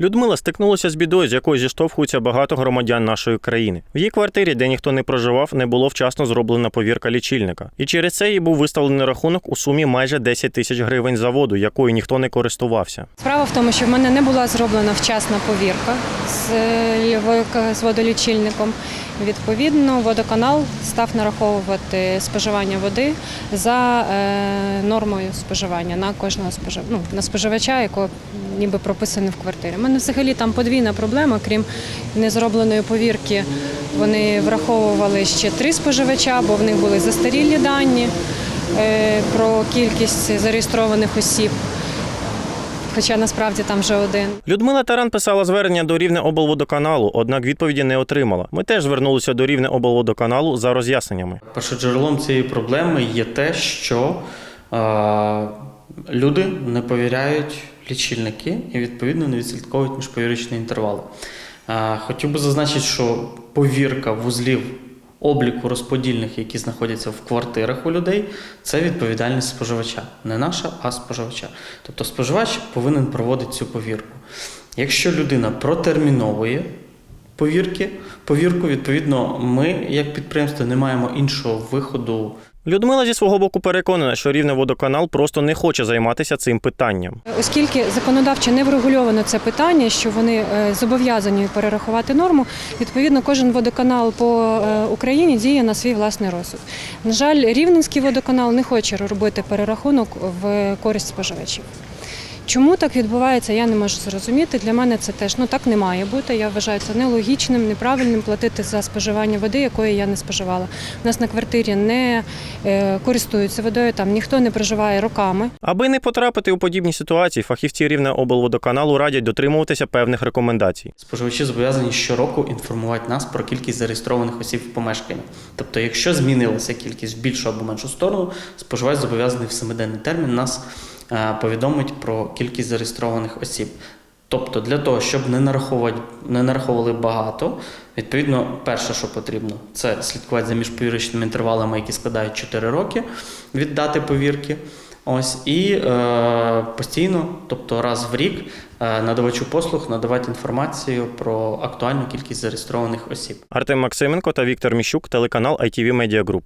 Людмила стикнулася з бідою, з якою зіштовхуються багато громадян нашої країни. В її квартирі, де ніхто не проживав, не було вчасно зроблена повірка лічильника. І через це їй був виставлений рахунок у сумі майже 10 тисяч гривень за воду, якою ніхто не користувався. Справа в тому, що в мене не була зроблена вчасна повірка з, е, водолічильником. Відповідно, водоканал став нараховувати споживання води за е, нормою споживання на кожного спожив... ну, на споживача, якого ніби прописано в квартирі. У мене взагалі там подвійна проблема, крім незробленої повірки. Вони враховували ще три споживача, бо в них були застарілі дані е, про кількість зареєстрованих осіб. Хоча насправді там вже один. Людмила Таран писала звернення до рівне облводоканалу, однак відповіді не отримала. Ми теж звернулися до рівне облводоканалу за роз'ясненнями. Першоджерелом цієї проблеми є те, що е, люди не повіряють лічильники і відповідно не відслідковують міжповірочні інтервали. Е, хотів би зазначити, що повірка вузлів обліку розподільних, які знаходяться в квартирах у людей, це відповідальність споживача. Не наша, а споживача. Тобто споживач повинен проводити цю повірку. Якщо людина протерміновує повірки, повірку, відповідно, ми, як підприємство, не маємо іншого виходу. Людмила зі свого боку переконана, що рівне водоканал просто не хоче займатися цим питанням. Оскільки законодавчо не врегульовано це питання, що вони е, зобов'язані перерахувати норму, відповідно, кожен водоканал по е, Україні діє на свій власний розсуд. На жаль, Рівненський водоканал не хоче робити перерахунок в користь споживачів. Чому так відбувається, я не можу зрозуміти. Для мене це теж ну так не має бути. Я вважаю це нелогічним, неправильним платити за споживання води, якої я не споживала. У нас на квартирі не е, користуються водою, там ніхто не проживає роками. Аби не потрапити у подібні ситуації, фахівці рівне облводоканалу радять дотримуватися певних рекомендацій. Споживачі зобов'язані щороку інформувати нас про кількість зареєстрованих осіб в помешканні. Тобто, якщо змінилася кількість в більшу або меншу сторону, споживач зобов'язаний в семиденний термін нас повідомить про кількість зареєстрованих осіб. Тобто, для того, щоб не нараховувати, не нараховували багато, відповідно, перше, що потрібно, це слідкувати за міжповірочними інтервалами, які складають 4 роки від дати повірки. Ось і е, постійно, тобто раз в рік, е, надавачу послуг надавати інформацію про актуальну кількість зареєстрованих осіб. Артем Максименко та Віктор Міщук, телеканал ITV Media Group.